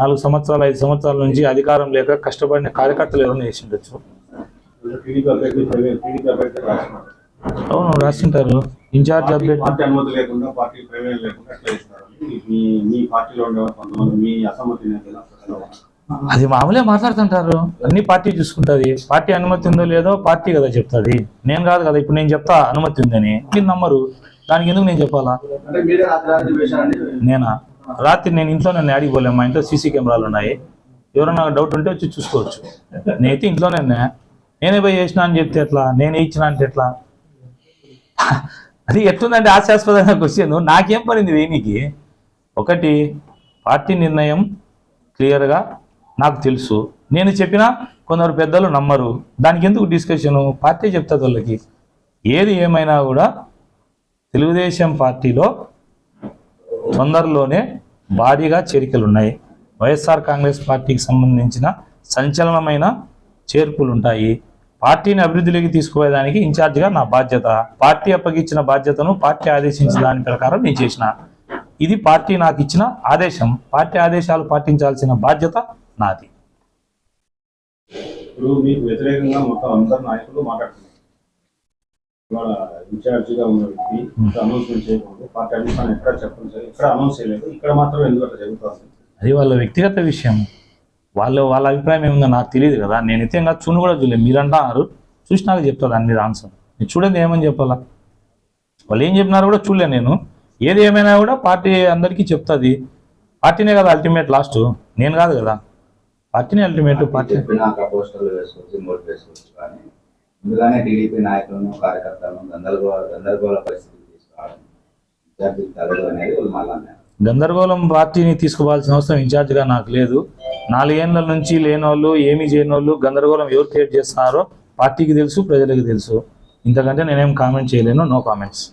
నాలుగు సంవత్సరాలు ఐదు సంవత్సరాల నుంచి అధికారం లేక కష్టపడిన కార్యకర్తలు ఎవరైనా చేసి ఉండొచ్చు. అవును రాసింటారు. ఇన్ఛార్జ్ అసలు అది మామూలే మాట్లాడుతుంటారు. అన్ని పార్టీ చూసుకుంటది. పార్టీ అనుమతి ఉందో లేదో పార్టీ కదా చెప్తుంది. నేను కాదు కదా ఇప్పుడు నేను చెప్తా అనుమతి ఉందని. మీరు నమ్మరు. దానికి ఎందుకు నేను చెప్పాలా? నేనా? రాత్రి నేను ఇంట్లో నన్ను ఆడికి మా ఇంట్లో సీసీ కెమెరాలు ఉన్నాయి. ఎవరైనా డౌట్ ఉంటే వచ్చి చూసుకోవచ్చు. నేనైతే ఇంట్లోనే నేనే పోయి చేసిన అని చెప్తే ఎట్లా? నేనే ఇచ్చిన అంటే ఎట్లా? అది ఎట్లుందంటే హాస్యాస్పదంగా క్వశ్చన్ నాకేం పడింది వేణికి? ఒకటి పార్టీ నిర్ణయం క్లియర్గా నాకు తెలుసు. నేను చెప్పినా కొందరు పెద్దలు నమ్మరు. దానికి ఎందుకు డిస్కషను? పార్టీ చెప్తుంది వాళ్ళకి. ఏది ఏమైనా కూడా తెలుగుదేశం పార్టీలో తొందరలోనే భారీగా చేరికలు ఉన్నాయి వైఎస్ఆర్ కాంగ్రెస్ పార్టీకి సంబంధించిన సంచలనమైన చేర్పులు ఉంటాయి పార్టీని అభివృద్ధిలోకి తీసుకుపోయేదానికి ఇన్ఛార్జిగా నా బాధ్యత. పార్టీ అప్పగించిన బాధ్యతను పార్టీ ఆదేశించిన దాని ప్రకారం నేను చేసిన. ఇది పార్టీ నాకు ఇచ్చిన ఆదేశం. పార్టీ ఆదేశాలు పాటించాల్సిన బాధ్యత నాది. ఇప్పుడు మీకు వ్యతిరేకంగా మొత్తం అందరు నాయకులు మాట్లాడుతున్నారు. ఇవాళ ఇన్ఛార్జిగా ఉన్న వ్యక్తి అనౌన్స్మెంట్ చేయకూడదు. పార్టీ అధిష్టానం ఎక్కడ చెప్పండి అనౌన్స్ చేయలేదు. ఇక్కడ మాత్రం ఎందుకు అట్లా జరుగుతుంది అది వాళ్ళ వ్యక్తిగత విషయం. వాళ్ళు వాళ్ళ అభిప్రాయం ఏముందో నాకు తెలియదు కదా. నేను ఇంకా చూను కూడా చూడలేదు మీరు అంటున్నారు చూసినాక చెప్తాను దాని మీద ఆన్సర్ నేను చూడండి ఏమని చెప్పాలా? వాళ్ళు ఏం చెప్పినారో కూడా చూడలే నేను. ఏది ఏమైనా కూడా పార్టీ అందరికీ చెప్తుంది. పార్టీనే కదా అల్టిమేట్ లాస్ట్ నేను కాదు కదా. పార్టీనే అల్టిమేట్ పార్టీ ముందుగానే టీడీపీ నాయకులను కార్యకర్తలను గందరగోళ గందరగోళ పరిస్థితికి తీసుకురావడం విద్యార్థులు తగదు అనేది మళ్ళీ గందరగోళం పార్టీని తీసుకోవాల్సిన అవసరం ఇన్ఛార్జిగా నాకు లేదు. నాలుగేళ్ళ నుంచి లేని వాళ్ళు ఏమీ చేయని వాళ్ళు గందరగోళం ఎవరు క్రియేట్ చేస్తున్నారో పార్టీకి తెలుసు ప్రజలకు తెలుసు. ఇంతకంటే నేనేం కామెంట్ చేయలేను నో కామెంట్స్.